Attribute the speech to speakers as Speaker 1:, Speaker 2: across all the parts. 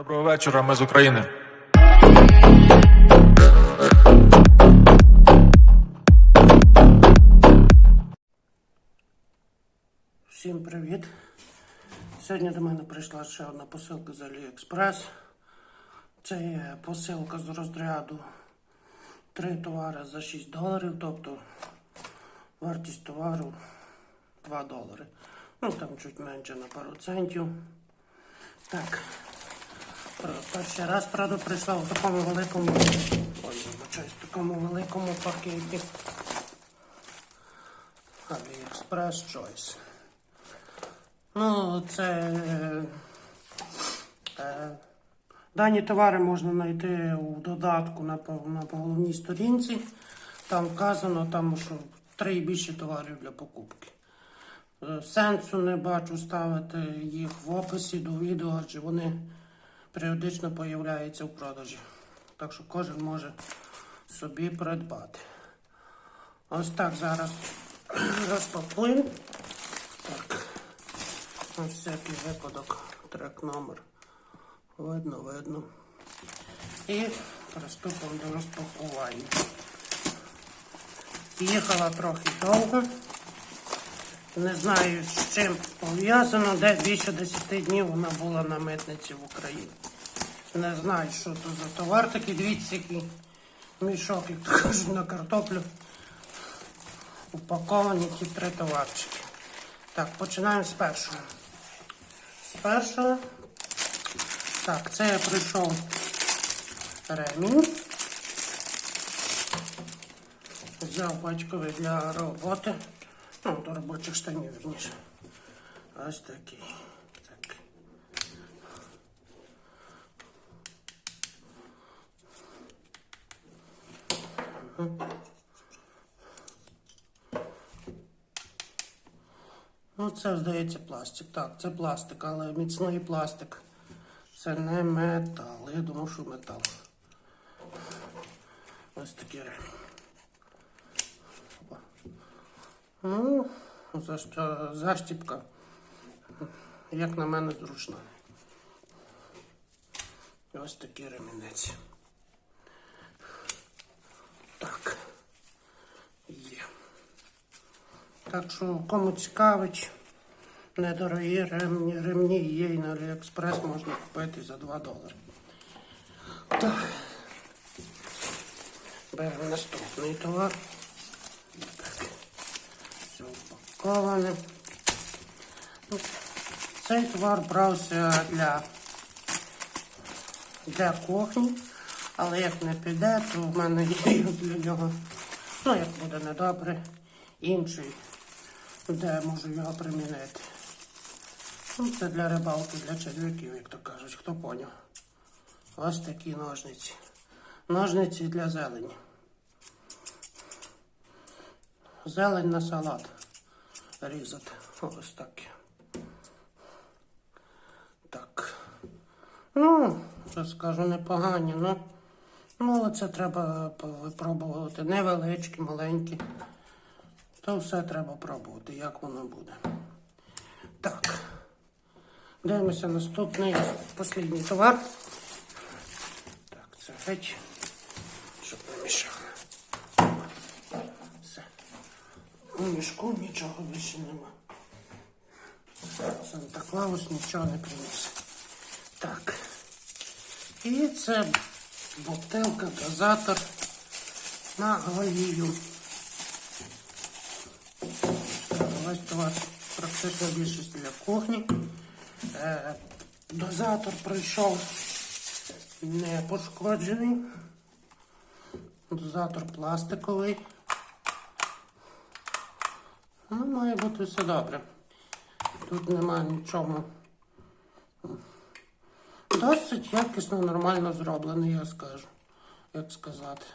Speaker 1: Доброго вечора, ми з України.
Speaker 2: Всім привіт! Сьогодні до мене прийшла ще одна посилка з AliExpress. Це є посилка з розряду 3 товари за 6 доларів, тобто вартість товару 2 долари. Ну там чуть менше на пару центів. Так. Перший раз, правда, прийшла в такому великому. Ой, в такому великому пакеті. AliExpress Choice. Ну, це. е, е, дані товари можна знайти у додатку на, на головній сторінці. Там вказано, там, що три і більше товарів для покупки. Е, Сенсу не бачу ставити їх в описі до відео, адже вони періодично появляються в продажі. Так що кожен може собі придбати. Ось так зараз розпакуємо. Так. На всякий випадок трек номер. Видно, видно. І приступимо до розпакування. Їхала трохи довго. Не знаю, з чим пов'язано, де більше 10 днів вона була на митниці в Україні. Не знаю, що то за товар такий. Дивіться, який мішок, як то кажуть, на картоплю. Упаковані ті три товарчики. Так, починаємо з першого. З першого. Так, це я прийшов ремінь. Взяв батькові для роботи. Ну, до робочих штанів, вірніше. Ось такий. Так. Ну, це, здається, пластик. Так, це пластик, але міцний пластик. Це не метал. Я думав, що метал. Ось такий ремінь. Ну, защіпка, як на мене, зручна. Ось такий ремінець. Так. Є. Так що, кому цікавить, недорогі ремні, ремні є і на Аліекспрес можна купити за 2 долари. Так. Беремо наступний товар. Так. Все упаковане. Ну, Цей товар брався для, для кухні, але як не піде, то в мене є для нього, ну як буде недобре, інший, де можу його примінити. Ну, це для рибалки, для черв'яків, як то кажуть, хто поняв. Ось такі ножниці. Ножниці для зелені. Зелень на салат різати. Ось так. Так. Ну, що скажу, непогані, ну. Ну, але це треба випробувати. Невеличкі, маленькі. То все треба пробувати, як воно буде. Так. Дивимося наступний, останній товар. Так, це геть, щоб не мішало. Все. У мішку нічого більше нема. Санта Клаус нічого не приніс. Так. І це бутилка, дозатор на олію. Ось товар практично більшість для кухні. Е, дозатор прийшов не пошкоджений. Дозатор пластиковий. Ну, має бути все добре. Тут немає нічого. Досить якісно, нормально зроблений, я скажу. Як сказати.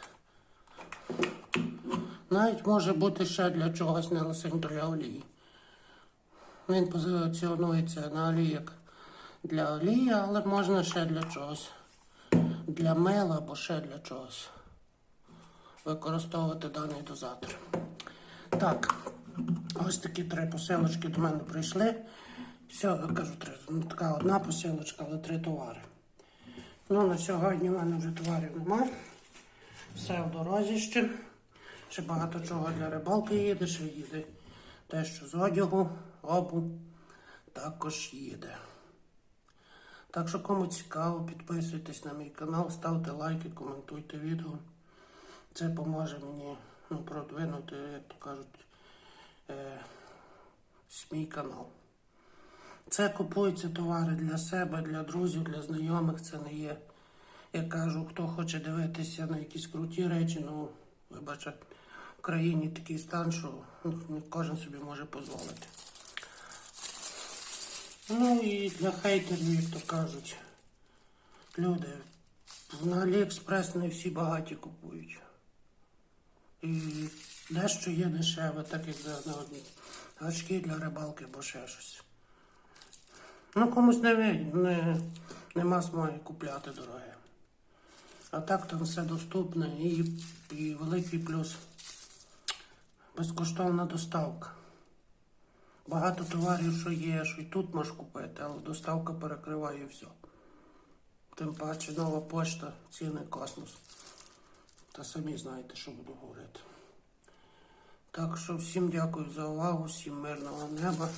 Speaker 2: Навіть може бути ще для чогось не лише для олії. Він позиціонується на олії як для олії, але можна ще для чогось. Для мила або ще для чогось. Використовувати даний дозатор. Так, ось такі три посилочки до мене прийшли. Все, я кажу, три, ну, така одна посилочка, але три товари. Ну, на сьогодні в мене вже товарів нема. Все в дорозі ще. Ще багато чого для рибалки їде, ще їде дещо з одягу, обу також їде. Так що кому цікаво, підписуйтесь на мій канал, ставте лайки, коментуйте відео. Це поможе мені ну, продвинути, як то кажуть, е, мій канал. Це купуються товари для себе, для друзів, для знайомих. Це не є. Я кажу, хто хоче дивитися на якісь круті речі, ну, вибачте, в країні такий стан, що ну, кожен собі може дозволити. Ну і для хейтерів, як то кажуть, люди, на Аліекспрес не всі багаті купують. І дещо є дешеве, так як на одні гачки для рибалки або ще щось. Ну, комусь не, не, нема змоги купляти дороге. А так там все доступне і, і великий плюс безкоштовна доставка. Багато товарів, що є, що і тут можеш купити, але доставка перекриває все. Тим паче нова почта, ціни космос. Та самі знаєте, що буду говорити. Так що всім дякую за увагу, всім мирного неба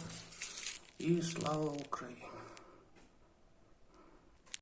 Speaker 2: і слава Україні!